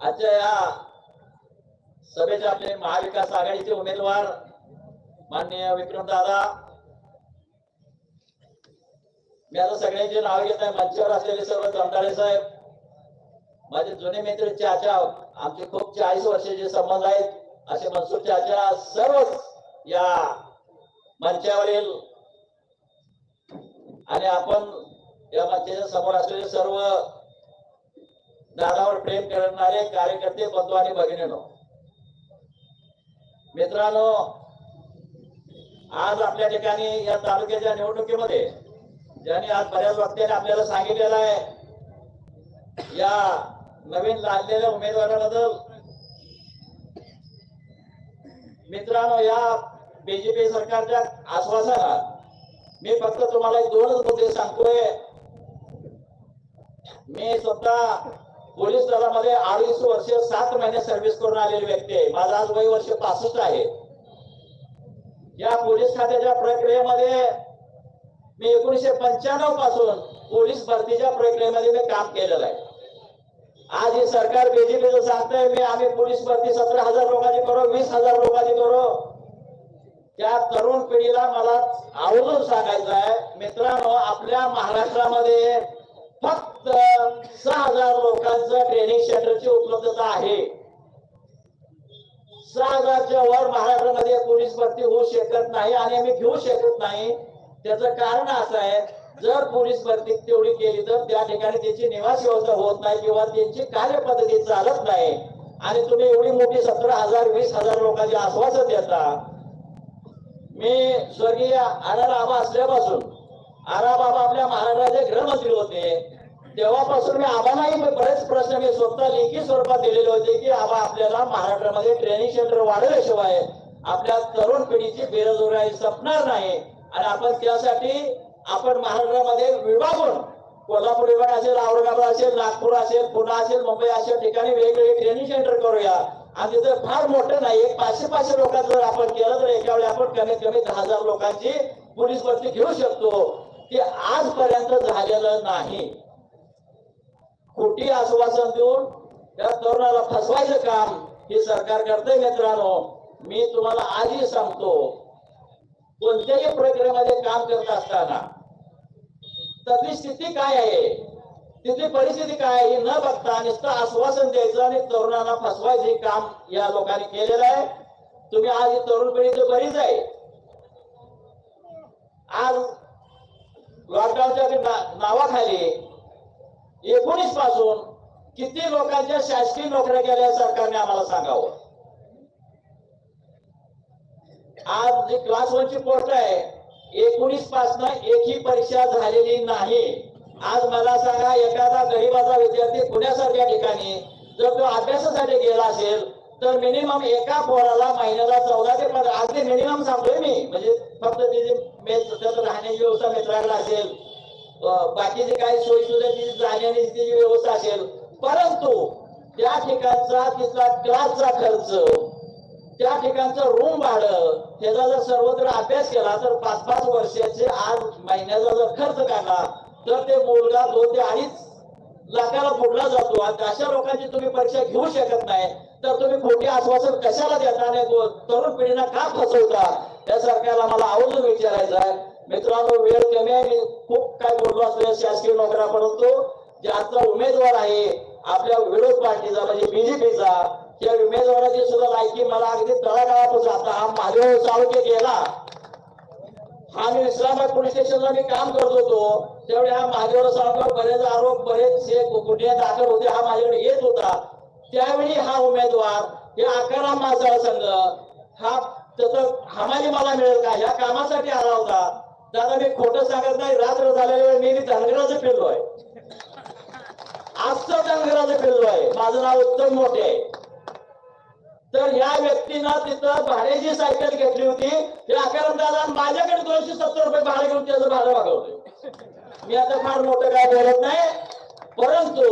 आजच्या या सभेचे आपले महाविकास आघाडीचे उमेदवार माननीय विक्रम दादा. मी आता सगळ्यांचे नाव घेत आहे मंचावर असलेले सर्व तंटाळे साहेब. माझे जुने मित्र चाचा आमचे खूप चाळीस वर्षाचे संबंध आहेत. असे मनसूर चाचा सर्वच या मंचावरील आणि आपण या मंचाच्या समोर असलेले सर्व दादावर प्रेम करणारे कार्यकर्ते बंधू आणि भगिनीनो. मित्रांनो आज आपल्या ठिकाणी या तालुक्याच्या निवडणुकीमध्ये ज्यांनी आज बऱ्याच वक्त्याने आपल्याला सांगितलेलं आहे या नवीन लागलेल्या उमेदवाराबद्दल. मित्रांनो या बीजेपी सरकारच्या आश्वासनात मी फक्त तुम्हाला एक दोनच मुद्दे सांगतोय. मी स्वतः पोलीस दलामध्ये अडीच वर्ष सात महिने सर्व्हिस करून आलेली व्यक्ती आहे. माझा आज वय वर्ष पासष्ट आहे. या पोलीस खात्याच्या प्रक्रियेमध्ये मी एकोणीशे पंच्याण्णवपासून पोलीस भरतीच्या प्रक्रियेमध्ये मी काम केलेलं आहे. आज हे सरकार बीजेपीचं सांगतंय मी आम्ही पोलीस भरती सतरा हजार लोकांची करू वीस हजार लोकांची करू. त्या तरुण पिढीला मला आवर्जून सांगायचं आहे मित्रांनो आपल्या महाराष्ट्रामध्ये फक्त सहा हजार लोकांचं ट्रेनिंग सेंटरची उपलब्धता आहे. सहा हजारच्या वर महाराष्ट्रामध्ये पोलीस भरती होऊ शकत नाही आणि आम्ही घेऊ शकत नाही. त्याचं कारण असं आहे जर पोलीस भरती तेवढी केली तर त्या ठिकाणी त्याची निवास व्यवस्था होत नाही किंवा त्यांची कार्यपद्धती चालत नाही. आणि तुम्ही एवढी मोठी सतरा हजार वीस हजार लोकांची आश्वासन देता. मी स्वर्गीय आनंद आबा असल्यापासून आरा बाबा आपल्या महाराष्ट्राचे गृहमंत्री होते. तेव्हापासून मी आबालाही बरेच प्रश्न मी स्वतः लेखी स्वरूपात दिलेले होते की आबा आपल्याला महाराष्ट्रामध्ये ट्रेनिंग सेंटर वाढवल्याशिवाय आपल्या तरुण पिढीची बेरोजगारी संपणार नाही. आणि आपण त्यासाठी आपण महाराष्ट्रामध्ये विभागून कोल्हापूर विभाग असेल औरंगाबाद असेल नागपूर असेल पुणे असेल मुंबई अशा ठिकाणी वेगवेगळे ट्रेनिंग सेंटर करूया. आणि तिथं फार मोठं नाही एक पाचशे पाचशे लोकांचं जर आपण केलं तर एका वेळी आपण कमीत कमी दहा हजार लोकांची पोलीस भरती घेऊ शकतो. की आजपर्यंत झालेलं नाही. खोटी आश्वासन देऊन त्या तरुणाला फसवायचं काम हे सरकार करते मित्रांनो. मी तुम्हाला आजही सांगतो कोणत्याही प्रक्रियेमध्ये काम करत असताना त्यातली स्थिती काय आहे? तिथली परिस्थिती काय आहे न बघता नुसतं आश्वासन द्यायचं आणि तरुणांना फसवायचं हे काम या लोकांनी केलेलं आहे. तुम्ही आज ही तरुण पिढी तर बरीच आहे. आज लॉकडाऊनच्या नावाखाली एकोणीसपासून किती लोकांच्या शासकीय नोकऱ्या केल्या सरकारने आम्हाला सांगावं? आज जी क्लास वनची पोस्ट आहे एकोणीस पासन एकही परीक्षा झालेली नाही. आज मला सांगा एखादा गरीबाचा विद्यार्थी पुण्यासारख्या ठिकाणी जर तो अभ्यासासाठी गेला असेल तर मिनिमम एका पोराला महिन्याला चौदा ते पंधरा अगदी मिनिमम सांगतोय मी. म्हणजे फक्त व्यवस्था असेल बाकीचे बाकीची काही सोयी सुविधा जाण्याची व्यवस्था असेल परंतु त्या ठिकाणचा तिथला क्लासचा खर्च त्या ठिकाणचं रूम भाडं त्याचा जर सर्वत्र अभ्यास केला तर पाच पाच वर्षाचे आज महिन्याचा जर खर्च काढला तर ते मुलगा दोन ते अडीच लाखाला फुटला जातो. आणि अशा लोकांची तुम्ही परीक्षा घेऊ शकत नाही तर तुम्ही खोटी आश्वासन कशाला देता नाही तरुण पिढीना का फसवता? या सरकारला मला आवर्जून विचारायचं आहे. मित्रांनो वेळ कमी आहे. मी खूप काय बोललो असलेल्या शासकीय नोकऱ्या परंतु जे आजचा उमेदवार आहे आपल्या विरोध पार्टीचा म्हणजे बीजेपीचा त्या उमेदवाराची सुद्धा लायकी मला अगदी तळागाळापासून आता हा माझ्या चालू गेला. हा मी इस्लामाबाद पोलीस स्टेशनला मी काम करत होतो. त्यावेळी हा माझ्यावर साहेबांवर बरेच आरोप बरेच गुन्हे दाखल होते. हा माझ्याकडे येत होता. त्यावेळी हा उमेदवार हे आकाराम माझा संघ हा त्याचं हमाली मला मिळेल का? या कामासाठी आला होता. दादा मी खोटं सांगत नाही. रात्र झालेल्या मी मी फिरलो आहे आजचं धनगराचं फिरलोय. माझं नाव उत्तम मोठे आहे. तर या व्यक्तीनं तिथं भाड्याची सायकल घेतली होती. ते अकरा दादा माझ्याकडे दोनशे सत्तर रुपये भाडं घेऊन त्याचं भाडं मागवलं मी आता फार मोठं काय बोलत नाही. परंतु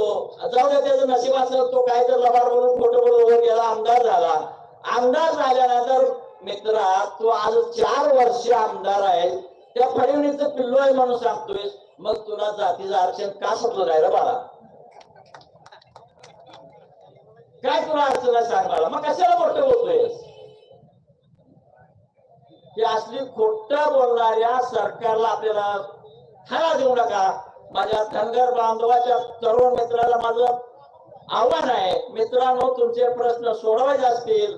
जाऊ दे त्याचं नशीब असलं तो काय तर लबाड म्हणून फोटो बोलून गेला आमदार झाला. आमदार झाल्यानंतर मित्रा तो आज चार वर्ष आमदार आहे. त्या फडणवीसचं पिल्लू आहे म्हणून सांगतोय मग तुला जातीचं आरक्षण का सुटलं नाही रे बाळा? काय तुला अडचण आहे सांग मला? मग कशाला मोठं बोलतोय की असली खोट बोलणाऱ्या सरकारला आपल्याला खायला देऊ नका. माझ्या धनगर बांधवाच्या तरुण मित्राला माझं आव्हान आहे. मित्रांनो तुमचे प्रश्न सोडवायचे असतील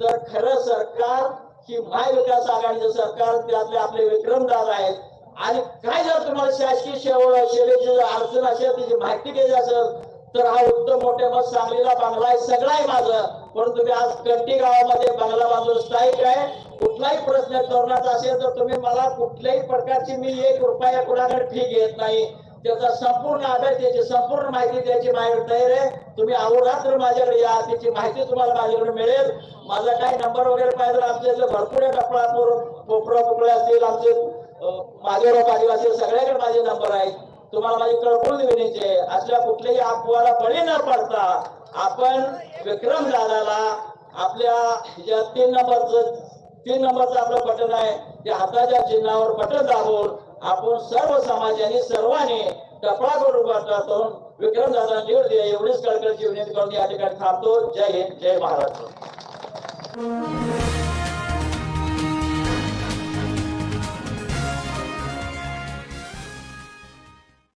तर खरं सरकार की महाविकास आघाडीचं सरकार त्यातले आपले विक्रमदार आहेत. आणि काय जर तुम्हाला शासकीय सेवा सेवेची जर अडचण असेल त्याची माहिती घ्यायची असेल तर हा उत्तम मोठे मग सांगलीला बंगला आहे सगळं आहे माझं. पण तुम्ही आज कंटी गावामध्ये बांगला बांधून स्थायिक आहे. कुठलाही प्रश्न तरुणाचा असेल तर तुम्ही मला कुठल्याही प्रकारची मी एक रुपया कुणाकडे फी घेत नाही. त्याचा संपूर्ण आधार त्याची संपूर्ण माहिती द्यायची माझ्याकडे तयार आहे. तुम्ही अहोरात्र माझ्याकडे या. त्याची माहिती तुम्हाला माझ्याकडे मिळेल. माझा काही नंबर वगैरे पाहिजे आमच्या इथलं भरपूर आहे. कपडा पोपडा पोकळे असतील आमचे माझ्यावर पाटील सगळ्याकडे माझे नंबर आहेत. तुम्हाला माझी कळकळून विनंती आहे. असल्या कुठल्याही अफवाला बळी न पडता आपण विक्रम दादाला आपल्या ज्या तीन नंबरचं तीन नंबरचं आपलं बटन आहे त्या हाताच्या चिन्हावर बटन दाबून आपण सर्व समाजाने सर्वांनी टपळा करून करून विक्रम दादा निवड द्या एवढीच कळकळची विनंती करून या ठिकाणी थांबतो. जय हिंद जय महाराष्ट्र.